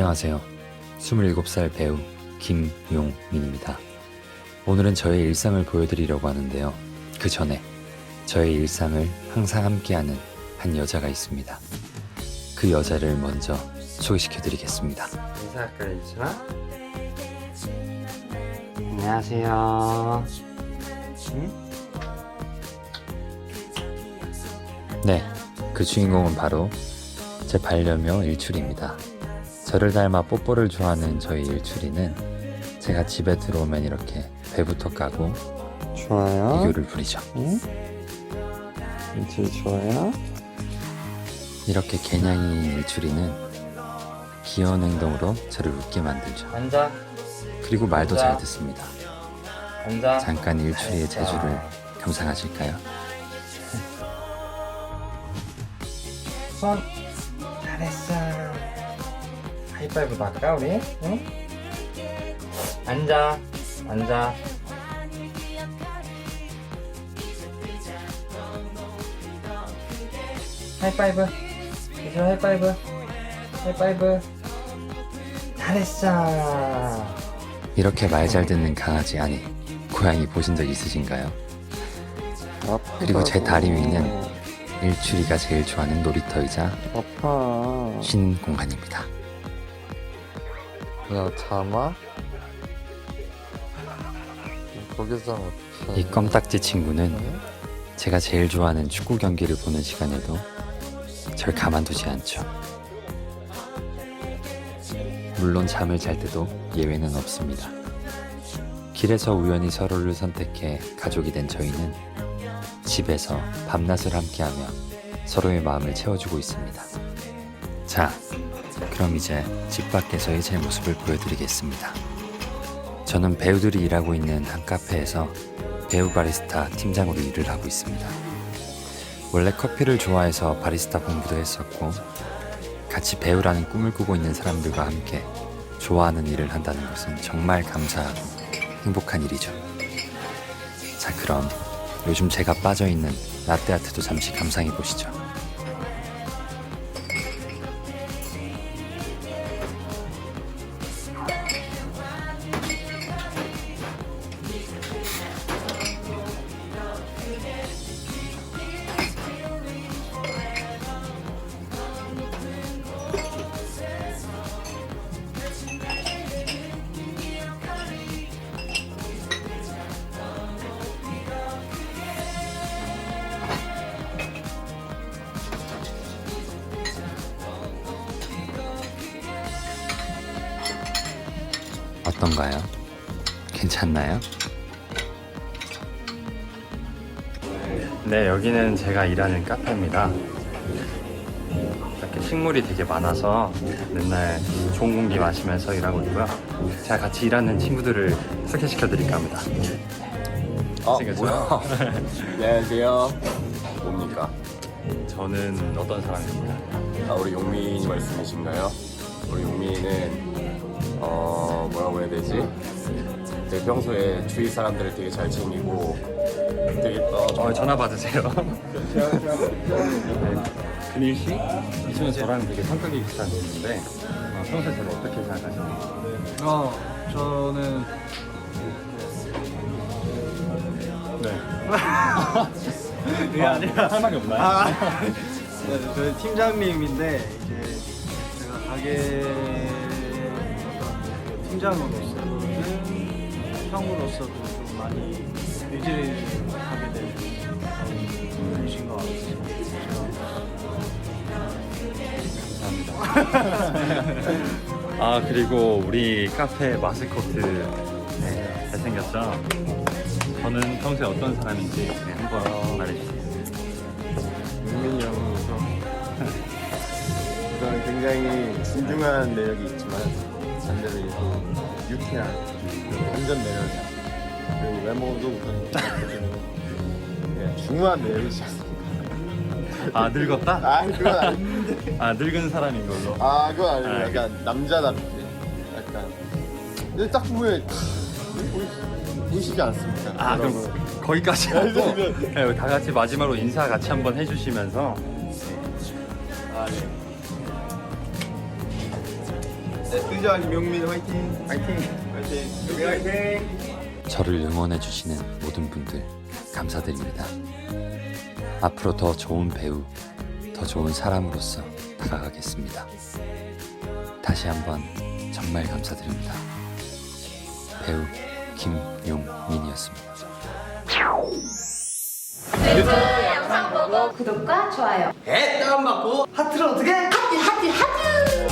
안녕하세요. 27살 배우 김용민입니다. 오늘은 저의 일상을 보여드리려고 하는데요. 그 전에 저의 일상을 항상 함께하는 한 여자가 있습니다. 그 여자를 먼저 소개시켜드리겠습니다. 인사할까요? 안녕하세요. 응? 네, 그 주인공은 바로 제 반려묘 일출입니다. 저를 닮아 뽀뽀를 좋아하는 저희 일출이는 제가 집에 들어오면 이렇게 배부터 까고 좋아요. 애교를 부리죠. 응? 일주일 좋아요? 이렇게 개냥이 일출이는 귀여운 행동으로 저를 웃게 만들죠. 앉아. 그리고 말도 잘 듣습니다. 앉아. 잠깐 일출이의 재주를 감상하실까요? 손. 잘했어. 하이파이브 할까 우리? 응? 앉아. 앉아. 하이파이브. 이준 하이파이브. 하이파이브. 잘했어. 이렇게 말 잘 듣는 강아지 아니 고양이 보신 적 있으신가요? 그리고 제 다리 위는 일출이가 제일 좋아하는 놀이터이자 아파. 쉬는 공간입니다. 야 참아? 거기서 어떻게 이 껌딱지 친구는 제가 제일 좋아하는 축구 경기를 보는 시간에도 절 가만두지 않죠. 물론 잠을 잘 때도 예외는 없습니다. 길에서 우연히 서로를 선택해 가족이 된 저희는 집에서 밤낮을 함께하며 서로의 마음을 채워주고 있습니다. 자, 그럼 이제 집 밖에서의 제 모습을 보여드리겠습니다. 저는 배우들이 일하고 있는 한 카페에서 배우 바리스타 팀장으로 일을 하고 있습니다. 원래 커피를 좋아해서 바리스타 공부도 했었고, 같이 배우라는 꿈을 꾸고 있는 사람들과 함께 좋아하는 일을 한다는 것은 정말 감사하고 행복한 일이죠. 자, 그럼 요즘 제가 빠져있는 라떼아트도 잠시 감상해 보시죠. 어떤가요? 괜찮나요? 네, 여기는 제가 일하는 카페입니다. 이렇게 식물이 되게 많아서 맨날 좋은 공기 마시면서 일하고 있고요. 제가 같이 일하는 친구들을 소개시켜 드릴까 합니다. 아 생겼죠? 뭐야 안녕하세요 뭡니까 저는 어떤 사람입니까? 아 우리 용민이 말씀이신가요? 우리 용민이는 어 뭐라고 해야 되지? 되게 평소에 주위 사람들을 되게 잘 챙기고 되게 어, 어, 전화 받으세요. 네. 근일 씨? 이 친구 저랑 되게 성격이 비슷한 친구인데 어, 평소에 저를 어떻게 생각하세요? 어, 저는 네. 그게 아니라 할 말이 없나요? 아, 네, 저희 팀장님인데 이제 제가 가게 팀장으로서도 형으로서도 좀 많이 의지를 하게 된 그런 분이신 것 같습니다. 아 그리고 우리 카페 마스코트 네, 잘생겼죠? 저는 평소에 어떤 사람인지 네, 한번 말해주세요 용민이 형으로서 저는 굉장히 진중한 매력이 있지만 반대로 또 유쾌한 완전 매력이야 그리고 외모도 우선 네, 중후한 매력이지 않습니까? 아 늙었다? 아 그건 아닌데 아 늙은 사람인 걸로 아 그건 아니고 아, 약간 남자답게 약간 근데 딱 보면 보이- 보이시지 않습니까? 아 여러분? 그럼 거기까지 하고 네, 다 같이 마지막으로 인사 같이 한번 해주시면서 아, 네. 네, 뜨자니 명민 화이팅. 화이팅. 화이팅. 화이팅. 저를 응원해주시는 모든 분들 감사드립니다. 앞으로 더 좋은 배우, 더 좋은 사람으로서 다가가겠습니다. 다시 한번 정말 감사드립니다. 배우 김용민이었습니다. 영상 보고 구독과 좋아요. 에 다운받고 하트를 어떻게? 하트 하트 하트.